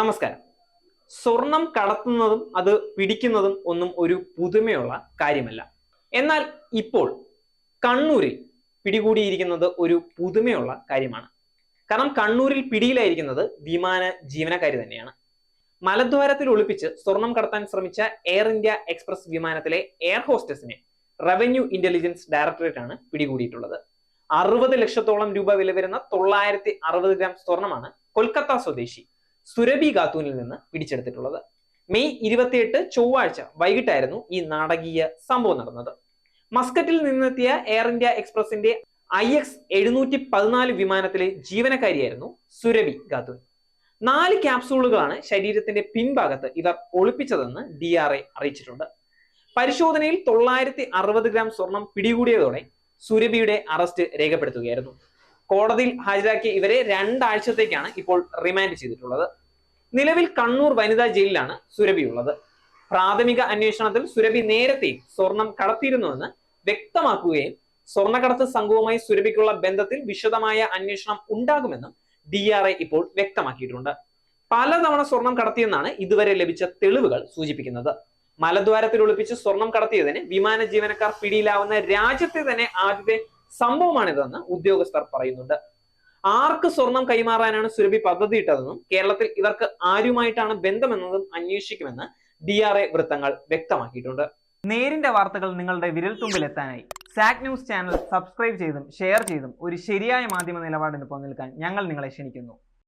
നമസ്കാരം. സ്വർണം കടത്തുന്നതും അത് പിടിക്കുന്നതും ഒന്നും ഒരു പുതുമയുള്ള കാര്യമല്ല. എന്നാൽ ഇപ്പോൾ കണ്ണൂരിൽ പിടികൂടിയിരിക്കുന്നത് ഒരു പുതുമയുള്ള കാര്യമാണ്. കാരണം കണ്ണൂരിൽ പിടിയിലായിരിക്കുന്നത് വിമാന ജീവനക്കാരി തന്നെയാണ്. മലദ്വാരത്തിൽ ഒളിപ്പിച്ച് സ്വർണം കടത്താൻ ശ്രമിച്ച എയർ ഇന്ത്യ എക്സ്പ്രസ് വിമാനത്തിലെ എയർ ഹോസ്റ്റസിനെ റവന്യൂ ഇന്റലിജൻസ് ഡയറക്ടറേറ്റ് ആണ് പിടികൂടിയിട്ടുള്ളത്. അറുപത് ലക്ഷത്തോളം രൂപ വില വരുന്ന തൊള്ളായിരത്തി അറുപത് ഗ്രാം സ്വർണമാണ് കൊൽക്കത്ത സ്വദേശി സുരഭി ഖാത്തൂനിൽ നിന്ന് പിടിച്ചെടുത്തിട്ടുള്ളത്. മെയ് ഇരുപത്തിയെട്ട് ചൊവ്വാഴ്ച വൈകിട്ടായിരുന്നു ഈ നാടകീയ സംഭവം നടന്നത്. മസ്കറ്റിൽ നിന്നെത്തിയ എയർ ഇന്ത്യ എക്സ്പ്രസിന്റെ ഐ എക്സ് എഴുന്നൂറ്റി പതിനാല് വിമാനത്തിലെ ജീവനക്കാരിയായിരുന്നു സുരഭി ഖാത്തൂൻ. നാല് ക്യാപ്സൂളുകളാണ് ശരീരത്തിന്റെ പിൻഭാഗത്ത് ഇവർ ഒളിപ്പിച്ചതെന്ന് ഡി ആർ എ അറിയിച്ചിട്ടുണ്ട്. പരിശോധനയിൽ തൊള്ളായിരത്തി അറുപത് ഗ്രാം സ്വർണം പിടികൂടിയതോടെ സുരഭിയുടെ അറസ്റ്റ് രേഖപ്പെടുത്തുകയായിരുന്നു. കോടതിയിൽ ഹാജരാക്കിയ ഇവരെ രണ്ടാഴ്ചത്തേക്കാണ് ഇപ്പോൾ റിമാൻഡ് ചെയ്തിട്ടുള്ളത്. നിലവിൽ കണ്ണൂർ വനിതാ ജയിലിലാണ് സുരഭി ഉള്ളത്. പ്രാഥമിക അന്വേഷണത്തിൽ സുരഭി നേരത്തെ സ്വർണം കടത്തിയിരുന്നുവെന്ന് വ്യക്തമാക്കുകയും സ്വർണക്കടത്ത് സംഘവുമായി സുരഭിക്കുള്ള ബന്ധത്തിൽ വിശദമായ അന്വേഷണം ഉണ്ടാകുമെന്നും ഡി ആർ ഐ ഇപ്പോൾ വ്യക്തമാക്കിയിട്ടുണ്ട്. പലതവണ സ്വർണം കടത്തിയെന്നാണ് ഇതുവരെ ലഭിച്ച തെളിവുകൾ സൂചിപ്പിക്കുന്നത്. മലദ്വാരത്തിൽ ഒളിപ്പിച്ച് സ്വർണം കടത്തിയതിന് വിമാന ജീവനക്കാർ പിടിയിലാവുന്ന രാജ്യത്തെ തന്നെ ആദ്യത്തെ സംഭവമാണിതെന്ന് ഉദ്യോഗസ്ഥർ പറയുന്നുണ്ട്. ആർക്ക് സ്വർണം കൈമാറാനാണ് സുരഭി പദ്ധതി ഇട്ടതെന്നും കേരളത്തിൽ ഇവർക്ക് ആരുമായിട്ടാണ് ബന്ധമെന്നതും അന്വേഷിക്കുമെന്ന് ഡി ആർ എ വൃത്തങ്ങൾ വ്യക്തമാക്കിയിട്ടുണ്ട്. നേരിന്റെ വാർത്തകൾ നിങ്ങളുടെ വിരൽത്തുമ്പിൽ എത്താനായി സാക് ന്യൂസ് ചാനൽ സബ്സ്ക്രൈബ് ചെയ്തും ഷെയർ ചെയ്തും ഒരു ശരിയായ മാധ്യമ നിലപാടിന് പോകാൻ ഞങ്ങൾ നിങ്ങളെ ക്ഷണിക്കുന്നു.